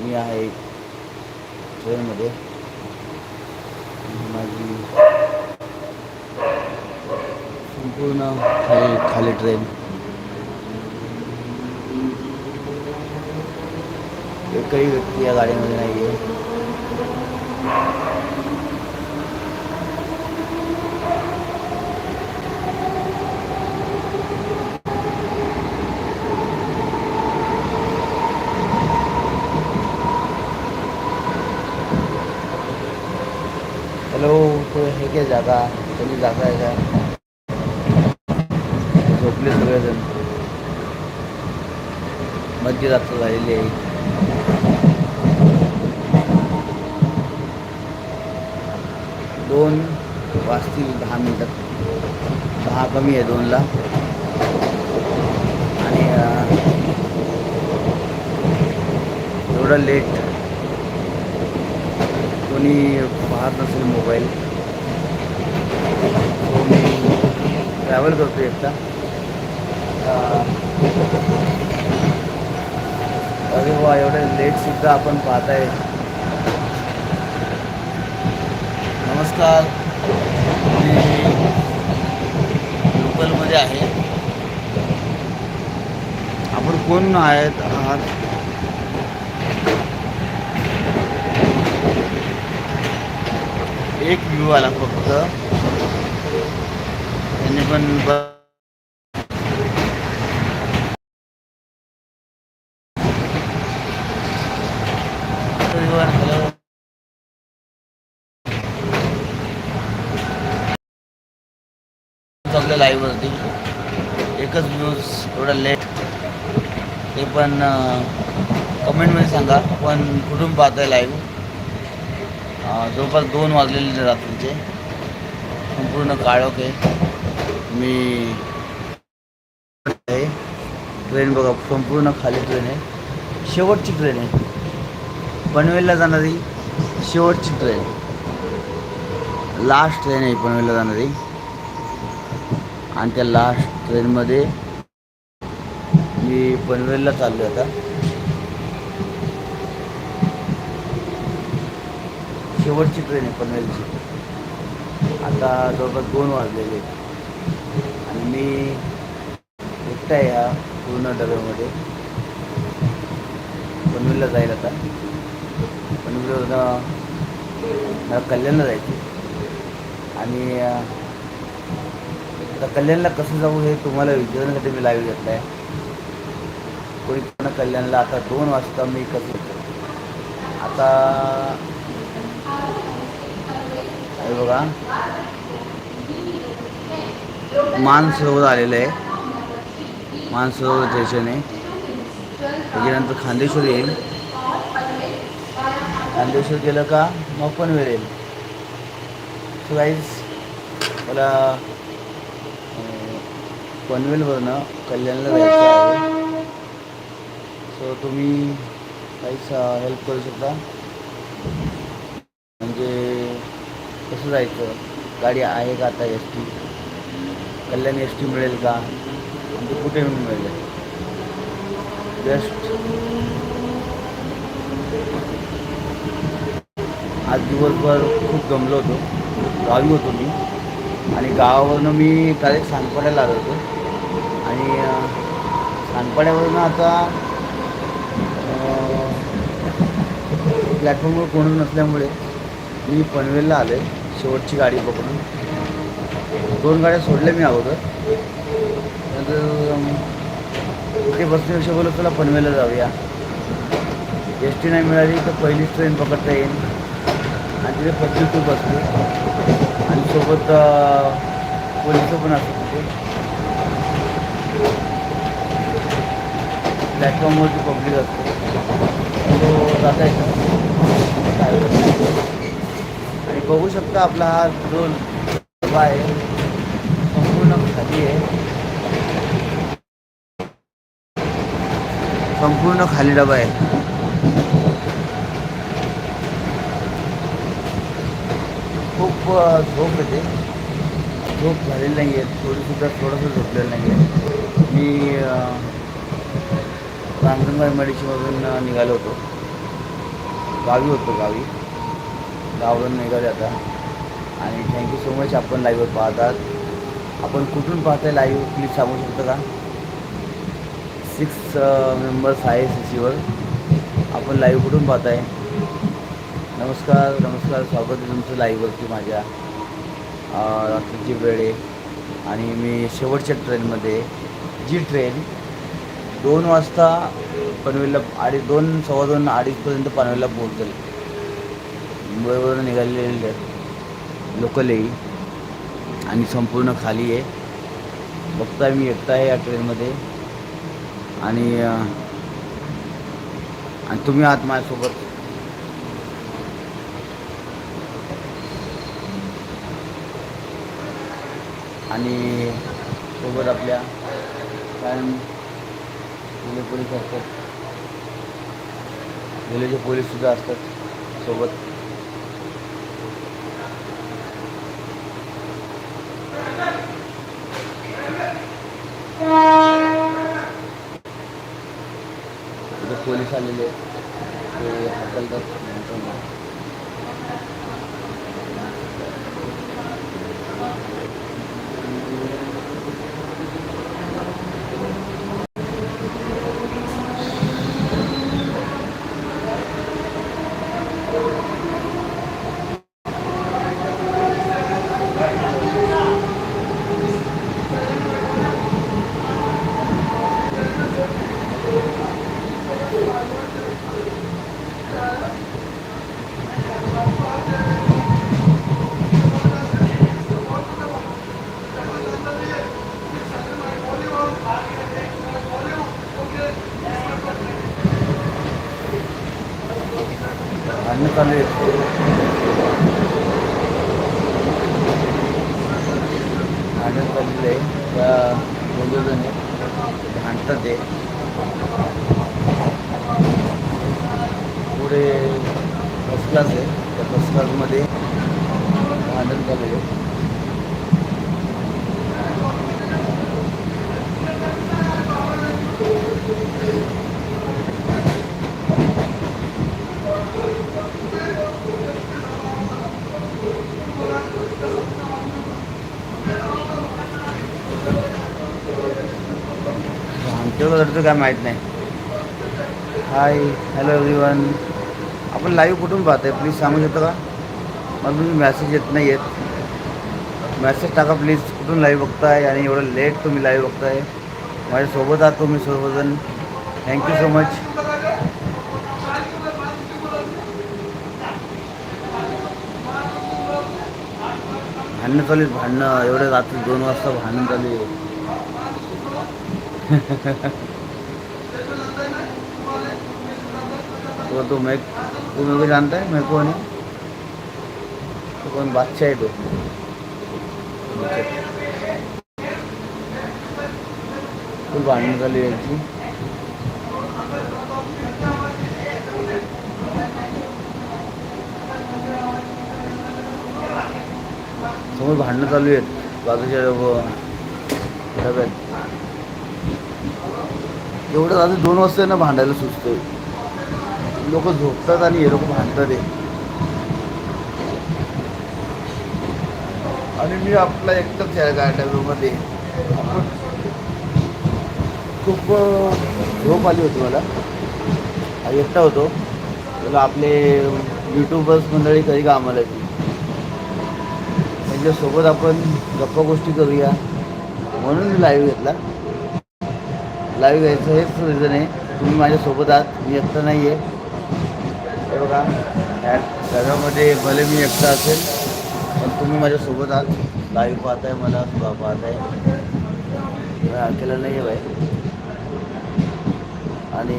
मी आहे ट्रेनमध्ये. माझी संपूर्ण खाली खाली ट्रेन. एकही व्यक्ती या गाडीमध्ये नाही आहे हॅलो तो जागा तुम्ही जागा आहे का? झोपले सगळेजण. मध्यरात्र झालेली आहे. दोन वाजतील दहा मिनटात दहा कमी आहे दोनला. आणि एवढं लेट कोणी पाहत नसेल मोबाईल तो मी ट्रॅव्हल करतो एकटा. अरे वा एवढं लेटसुद्धा आपण पाहताय. नमस्कार. मी लोकलमध्ये आहे. आपण कोण आहेत? आहात? एक व्ह्यू आला फक्त. त्यांनी पण ब- आपल्या लाईव्हवरती एकच न्यूज एवढा लेट ते पण कमेंटमध्ये सांगा. पण कुठून पाहताय लाईव्ह जवळपास दोन वाजलेले रात्रीचे. संपूर्ण काळोख आहे. मी आहे. ट्रेन बघा संपूर्ण खाली ट्रेन आहे. शेवटची ट्रेन आहे. पनवेलला जाणारी शेवटची ट्रेन लास्ट ट्रेन आहे पनवेलला जाणारी. आणि त्या लास्ट ट्रेनमध्ये मी पनवेलला चाललो आता. शेवटची ट्रेन आहे पनवेलची. आता जवळपास दोन वाजलेले. आहेत. मी एकटा आहे ह्या पूर्ण डब्यामध्ये. पनवेलला जाईल आता. पनवेलवरून मला कल्याणला जायचं आणि आता कल्याणला कसं जाऊ हे तुम्हाला विचारण्यासाठी मी लाईव्ह घेतला आहे. कोणी पूर्ण कल्याणला आता दोन वाजता मी कसं आता बघा. मानसरोवर आलेलं आहे. मानसरोवर स्टेशन आहे त्याच्यानंतर खांदेश्वर येईल. खांदेश्वर गेलं का? मग पनवेल येईल. सो गाईज मला पनवेलवरनं कल्याणला जायचं आहे. सो तुम्ही काहीच हेल्प करू शकता. म्हणजे कसं जायचं? गाडी आहे का आता S T Kalyan S T मिळेल का? आणि ते कुठे मिळेल? जस्ट आज दिवसभर खूप गमलो होतो. गावी होतो मी. आणि गावावरनं मी डायरेक्ट सानपाड्याला आलो होतो. आणि अं, सानपाड्यावरनं आता प्लॅटफॉर्मवर कोण नसल्यामुळे मी पनवेलला आलो आहे शेवटची गाडी पकडून. दोन गाड्या सोडल्या मी अगोदर. कुठे अं, बसण्यापेक्षा बोलत तुला पनवेला जाऊया. एस टी नाही मिळाली तर पहिलीच ट्रेन पकडता येईल. आणि तिथे पच्चीस तू बसले आणि सोबत पोलीस पण असतात तिथे. प्लॅटफॉर्मवरती पब्लिक असते. तो जाता येतो आणि बघू शकता आपला हा जो डबा आहे. संपूर्ण खाली आहे. संपूर्ण खाली डबा आहे. खूप झोप येते. झोप झालेली नाही आहे. थोडीसुद्धा थोडंसं झोपलेलं नाही आहे. मी रांजणगाव मेडिसिनमधून निघालो होतो. गावी होतो गावी. गावावरून निघाले आता. आणि थँक्यू सो मच आपण लाईव्हवर पाहतात. आपण कुठून पाहताय लाईव्ह प्लीज सांगू शकता का? सिक्स मेंबर्स uh, आहे सी सीवर आपण लाईव्ह कुठून पाहताय? नमस्कार नमस्कार. स्वागत आहे तुमचं लाईव्हवरती माझ्या. रात्रीची वेळ आहे. आणि मी शेवटच्या ट्रेनमध्ये जी ट्रेन दोन वाजता पनवेलला अडीच दोन सव्वा दोन अडीचपर्यंत पनवेलला पोहोचेल. मुंबईवरून निघालेली लोकल येईल आणि संपूर्ण खाली आहे. बघताय मी एकटा आहे या ट्रेनमध्ये. आणि आणि तुम्ही आहात माझ्यासोबत. आणि सोबत आपल्या कायम पोलीस पोलीस असतात. रेल्वेचे पोलीससुद्धा असतात सोबत तिथे पोलीस आलेले आहेत. ते हाकलतात नंतर मग. भांडणं चालू आहेत भांडण चाललेलं आहे त्या दोघं जण आहेत. भांडतात ते पुढे फर्स्ट क्लास आहे त्या फर्स्ट क्लासमध्ये भांडण काय माहीत नाही. हाय हॅलो एव्हरीवन आपण लाईव्ह कुठून पाहतोय? प्लीज सांगू शकतो का? मला तुम्ही मॅसेज येत नाही येत मॅसेज टाका प्लीज़ कुठून लाईव्ह बघताय आणि एवढं लेट तुम्ही लाईव्ह बघताय माझ्यासोबत आहात तुम्ही सर्वजण थँक्यू सो मच भांडणं चालू आहेत, भांडणं। एवढं रात्री दोन वाजता भांडण चालू आहे तो तो मैं तू मेरे को जानता है मैं कौन है? কোন বাচ্চা बादशाह খুব तो? तू भांडण चालू आहे समोर भांडणं चालू आहेत. बाजूच्या डब्यात. एवढं आता दोन वाजता ना भांडायला सुचतंय. लोक झोपतात आणि हे लोक भांडतात आणि मी आपला एकटाच आहे गाड्यामध्ये. खूप झोप आली होती मला. एकटा होतो. त्याला आपले यूट्यूबर्स मंडळी कधी कामाला येते त्यांच्यासोबत आपण गप्पा गोष्टी करूया. म्हणून मी लाईव्ह घेतला. लाईव्ह घ्यायचं हेच रिझन आहे. तुम्ही माझ्यासोबत आहात. मी एकटा नाही आहे हे बघा. या भले मी एकटा असेल पण तुम्ही माझ्यासोबत आहात लाईव्ह पाहताय मला पा- पाहताय. मी अकेला नाही आहे बाई. आणि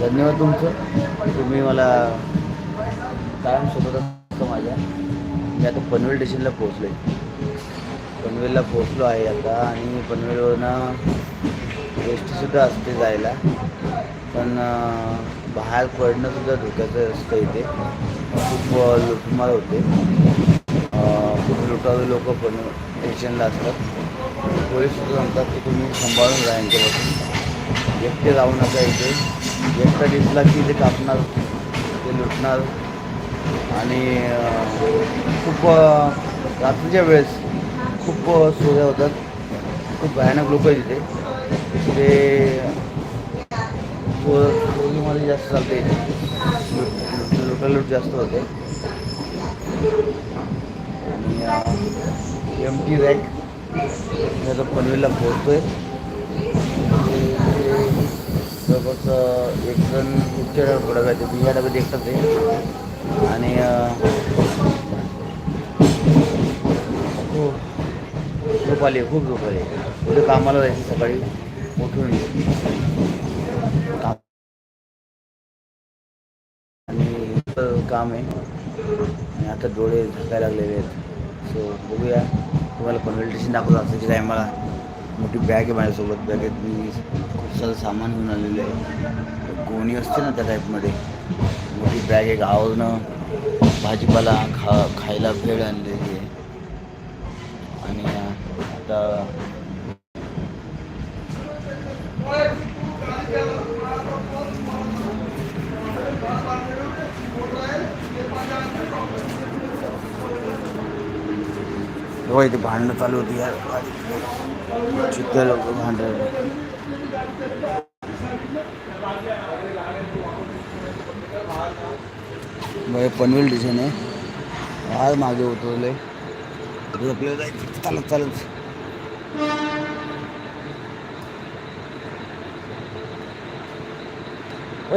धन्यवाद तुमचं तुम्ही मला कायम सोबत असतं माझ्या. मी आता पनवेल स्टेशनला पोहोचलो आहे पनवेलला पोहोचलो आहे आता आणि पनवेलवरनं एस टीसुद्धा असते जायला. पण बाहेर पडणंसुद्धा धोक्याचं असतं इथे. खूप लुटमार होते. खूप लुटावे लोक पण टेन्शनला असतात. पोलीससुद्धा सांगतात की तुम्ही सांभाळून राहा यांच्यापासून. एकटे राहू नका इथे. एकटा दिसला की ते कापणार ते लुटणार. आणि खूप रात्रीच्या वेळेस खूप अं, होतात. खूप भयानक लोक आहेत तिथे ते जास्त चालते. लुट लुट लुटालूट जास्त होते. आणि एम टी रॅक मी आता पनवेलला पोहोचतोय. जवळपास एक जण उच्चार डब्यात पुढं ते या डब्यात एकटाच आहे. आणि हो. खूप झोप आली खूप झोप आली उद्या कामाला जायचं सकाळी. उठून. काम आहे. आणि आता डोळे झाकायला लागलेले आहेत. सो बघूया. तुम्हाला कन्व्हल्टेशन दाखवत असायची टायमाला मोठी बॅग आहे माझ्यासोबत. बॅगेत मी खूप सारं सामान घेऊन आलेलं आहे. गोणी असते ना त्या टाईपमध्ये मोठी बॅग आहे गावावरनं. भाजीपाला खा खायला भेळ आणलेली आहे. आणि आता तेव्हा इथे भांडणं चालू होती यार. चित्त लोक भांडण. मग पनवेल डिझाईन आहे. आज मागे उतरले आता आपल्याला जायचं चालत चालत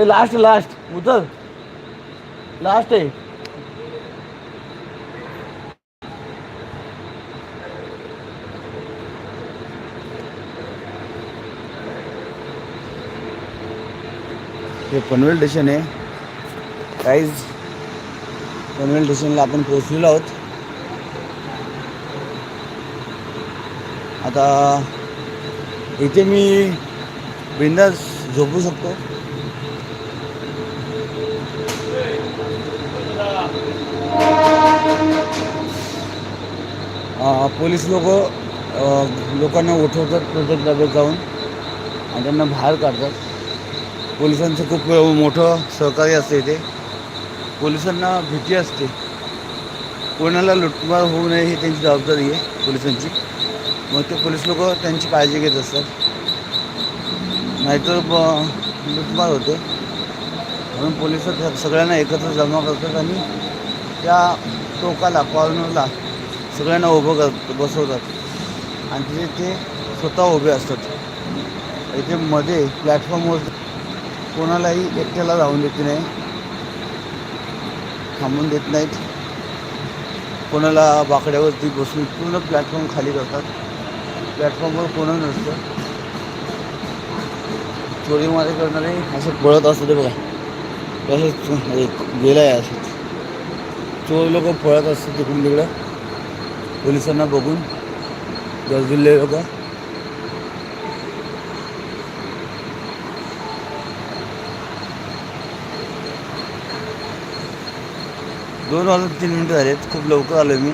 लास्ट लास्ट उतर लास्ट आहे. हे पनवेल स्टेशन आहे. काहीच पनवेल स्टेशनला आपण पोहोचलेलो आहोत. आता इथे मी बिंदास झोपू शकतो. पोलीस लोक लोकांना उठवतात प्रत्येक डब्यात जाऊन. आणि त्यांना बाहेर काढतात. पोलिसांचं खूप मोठं सहकार्य असते इथे. पोलिसांना भीती असते. कोणाला लुटमार होऊ नये ही त्यांची जबाबदारी आहे पोलिसांची. मग ते पोलीस लोक त्यांची काळजी घेत असतात. नाहीतर ब- लुटमार होते. म्हणून पोलीस सगळ्यांना एकत्र जमा करतात आणि त्या टोकाला कॉर्नरला सगळ्यांना उभं कर बसवतात. आणि तिथे ते स्वतः उभे असतात. इथे मध्ये प्लॅटफॉर्मवर कोणालाही एकट्याला जाऊन देत नाही. थांबून देत नाहीत. कोणाला बाकड्यावरती बसून पूर्ण प्लॅटफॉर्म खाली करतात. प्लॅटफॉर्मवर कोणच नसतं. चोरी मारे करणारे असं पळत असतं ते बघा. तसंच गेलं आहे असं. चोर लोक पळत असतात तिकडून तिकडं. पोलिसांना बघून. गरजुल्ले लोक. दोन वाजून तीन मिनटं झालेत. खूप लवकर आलो मी.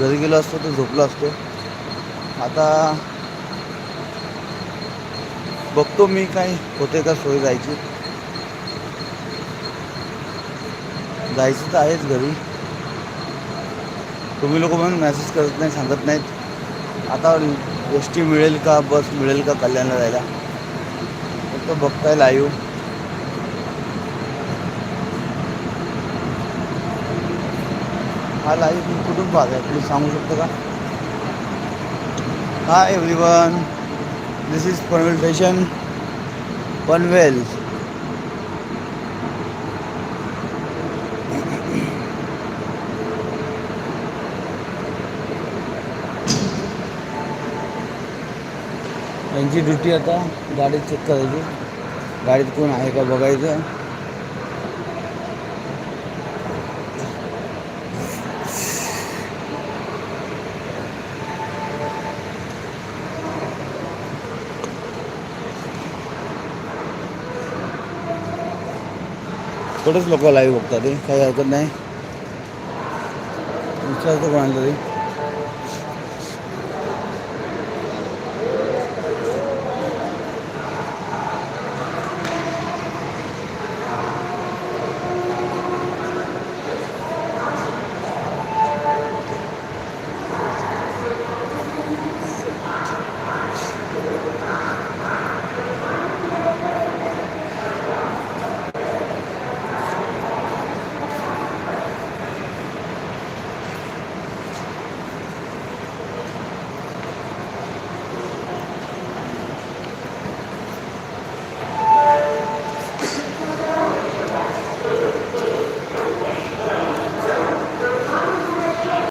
घरी गेलो असतो तर झोपलो असतो. आता बघतो मी काय होते का सोय जायची. जायचं तर आहेच घरी. तुम्ही लोक म्हणून मेसेज करत नाही सांगत नाहीत. आता एस टी मिळेल का बस मिळेल का कल्याणला जायला? फक्त बघताय लाईव्ह हा लाईव्ह मी कुठून आहे? प्लीज सांगू शकतो का? Hi everyone this is Panvel station Panvel यांची ड्युटी आता गाडी चेक करायची. गाडीत कोण आहे का बघायचं. थोडेच लोक लाईव्ह बघतात ते काही हरकत नाही. विचारतो कोणाला तरी.